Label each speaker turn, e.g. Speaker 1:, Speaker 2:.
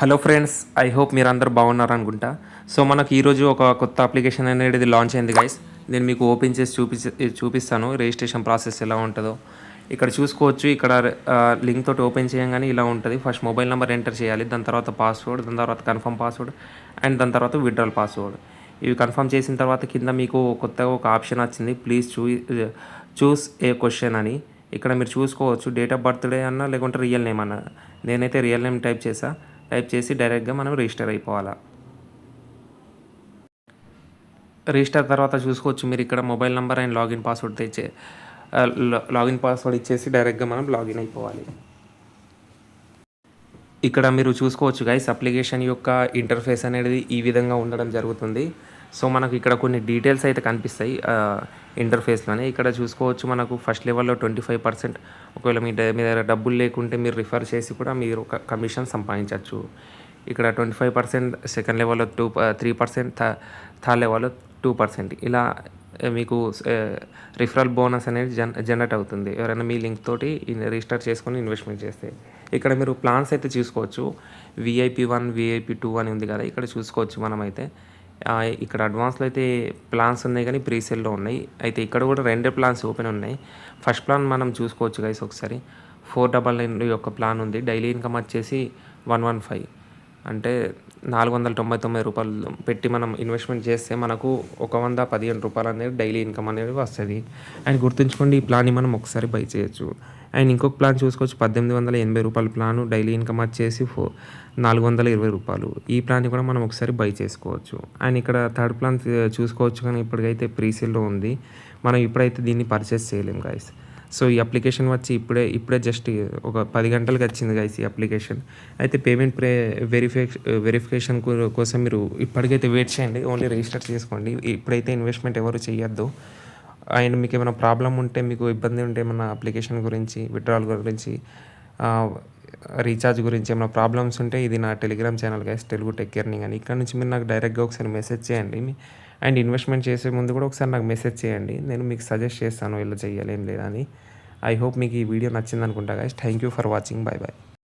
Speaker 1: Hello friends I hope మీరు అందరు బాగున్నారు అనుకుంటా. సో మనకు ఈరోజు ఒక కొత్త అప్లికేషన్ అనేది లాంచ్ అయింది గైస్ నేను మీకు ఓపెన్ చేసి చూపి చూపిస్తాను రిజిస్ట్రేషన్ ప్రాసెస్ ఎలా ఉంటుందో. ఇక్కడ చూసుకోవచ్చు ఇక్కడ లింక్ తోటి ఓపెన్ చేయగానే ఇలా ఉంటుంది. ఫస్ట్ మొబైల్ నెంబర్ ఎంటర్ చేయాలి దాని తర్వాత పాస్వర్డ్ దాని తర్వాత కన్ఫర్మ్ పాస్వర్డ్ అండ్ దాని తర్వాత విడ్రాల్ పాస్వర్డ్ ఇవి కన్ఫర్మ్ చేసిన తర్వాత కింద మీకు కొత్తగా ఒక ఆప్షన్ వచ్చింది. Please chew choose A question అని. ఇక్కడ మీరు చూసుకోవచ్చు డేట్ ఆఫ్ బర్త్డే అన్నా లేకుంటే రియల్ నేమ్ అన్నా. నేనైతే రియల్ నేమ్ టైప్ చేసా టైప్ చేసి డైరెక్ట్గా మనం రిజిస్టర్ అయిపోవాలా. రిజిస్టర్ తర్వాత చూసుకోవచ్చు. మీరు ఇక్కడ mobile number and login password తెచ్చే లాగిన్ పాస్వర్డ్ ఇచ్చేసి డైరెక్ట్గా మనం లాగిన్ అయిపోవాలి. ఇక్కడ మీరు చూసుకోవచ్చు గైస్ అప్లికేషన్ యొక్క ఇంటర్ఫేస్ అనేది ఈ విధంగా ఉండడం జరుగుతుంది. సో మనకు ఇక్కడ కొన్ని డీటెయిల్స్ అయితే కనిపిస్తాయి ఇంటర్ఫేస్లోనే ఇక్కడ చూసుకోవచ్చు మనకు ఫస్ట్ లెవెల్లో ట్వంటీ ఫైవ్ పర్సెంట్ ఒకవేళ మీ మీ దగ్గర డబ్బులు లేకుంటే మీరు రిఫర్ చేసి కూడా మీరు ఒక కమిషన్ సంపాదించవచ్చు. ఇక్కడ ట్వంటీ ఫైవ్ పర్సెంట్ సెకండ్ లెవెల్లో టూ త్రీ పర్సెంట్ థర్డ్ లెవెల్లో టూ పర్సెంట్ ఇలా మీకు రిఫరల్ బోనస్ అనేది జన్ జనరేట్ అవుతుంది. ఎవరైనా మీ లింక్ తోటి రిజిస్టర్ చేసుకొని ఇన్వెస్ట్మెంట్ చేస్తే. ఇక్కడ మీరు ప్లాన్స్ అయితే చూసుకోవచ్చు. విఐపి వన్ విఐపి టూ అని ఉంది కదా ఇక్కడ చూసుకోవచ్చు మనమైతే. ఇక్కడ అడ్వాన్స్లో అయితే ప్లాన్స్ ఉన్నాయి కానీ ప్రీసేల్లో ఉన్నాయి. అయితే ఇక్కడ కూడా రెండే ప్లాన్స్ ఓపెన్ ఉన్నాయి. ఫస్ట్ ప్లాన్ మనం చూసుకోవచ్చు గైస్ ఒకసారి. ఫోర్ డబల్ నైన్ యొక్క ప్లాన్ ఉంది. డైలీ ఇన్కమ్ వచ్చేసి వన్ వన్ ఫైవ్ అంటే నాలుగు వందల తొంభై తొమ్మిది రూపాయలు పెట్టి మనం ఇన్వెస్ట్మెంట్ చేస్తే మనకు ఒక వంద పదిహేను రూపాయలు అనేది డైలీ ఇన్కమ్ అనేది వస్తుంది. అండ్ గుర్తుంచుకోండి ఈ ప్లాన్ని మనం ఒకసారి బై చేయొచ్చు. అండ్ ఇంకొక ప్లాన్ చూసుకోవచ్చు పద్దెనిమిది వందల ఎనభై రూపాయల ప్లాను డైలీ ఇన్కమ్ వచ్చేసి ఫో నాలుగు వందల ఇరవై రూపాయలు. ఈ ప్లాన్ని కూడా మనం ఒకసారి బై చేసుకోవచ్చు. అండ్ ఇక్కడ థర్డ్ ప్లాన్ చూసుకోవచ్చు కానీ ఇప్పటికైతే ప్రీసీల్లో ఉంది. మనం ఇప్పుడైతే దీన్ని పర్చేస్ చేయలేం గాయస్ సో ఈ అప్లికేషన్ వచ్చి ఇప్పుడే ఇప్పుడే జస్ట్ ఒక పది గంటలకు వచ్చింది గైస్ ఈ అప్లికేషన్. అయితే పేమెంట్ ప్రే వెరిఫై వెరిఫికేషన్ కోసం మీరు ఇప్పటికైతే వెయిట్ చేయండి. ఓన్లీ రిజిస్టర్ చేసుకోండి. ఇప్పుడైతే ఇన్వెస్ట్మెంట్ ఎవరు చేయొద్దు అండ్ మీకు ఏమైనా ప్రాబ్లం ఉంటే మీకు ఇబ్బంది ఉంటే ఏమైనా అప్లికేషన్ గురించి విత్డ్రాల్ గురించి రీఛార్జ్ గురించి ఏమైనా ప్రాబ్లమ్స్ ఉంటే ఇది నా Telegram channel guys Telugu tech earning అని. ఇక్కడ నుంచి మీరు నాకు డైరెక్ట్గా ఒకసారి మెసేజ్ చేయండి. మీ- అండ్ ఇన్వెస్ట్మెంట్ చేసే ముందు కూడా ఒకసారి నాకు మెసేజ్ చేయండి. నేను మీకు సజెస్ట్ చేస్తాను ఇలా చేయాలి ఏం లేదని ఐ హోప్ మీకు ఈ వీడియో నచ్చింది అనుకుంటా guys thank you for watching bye bye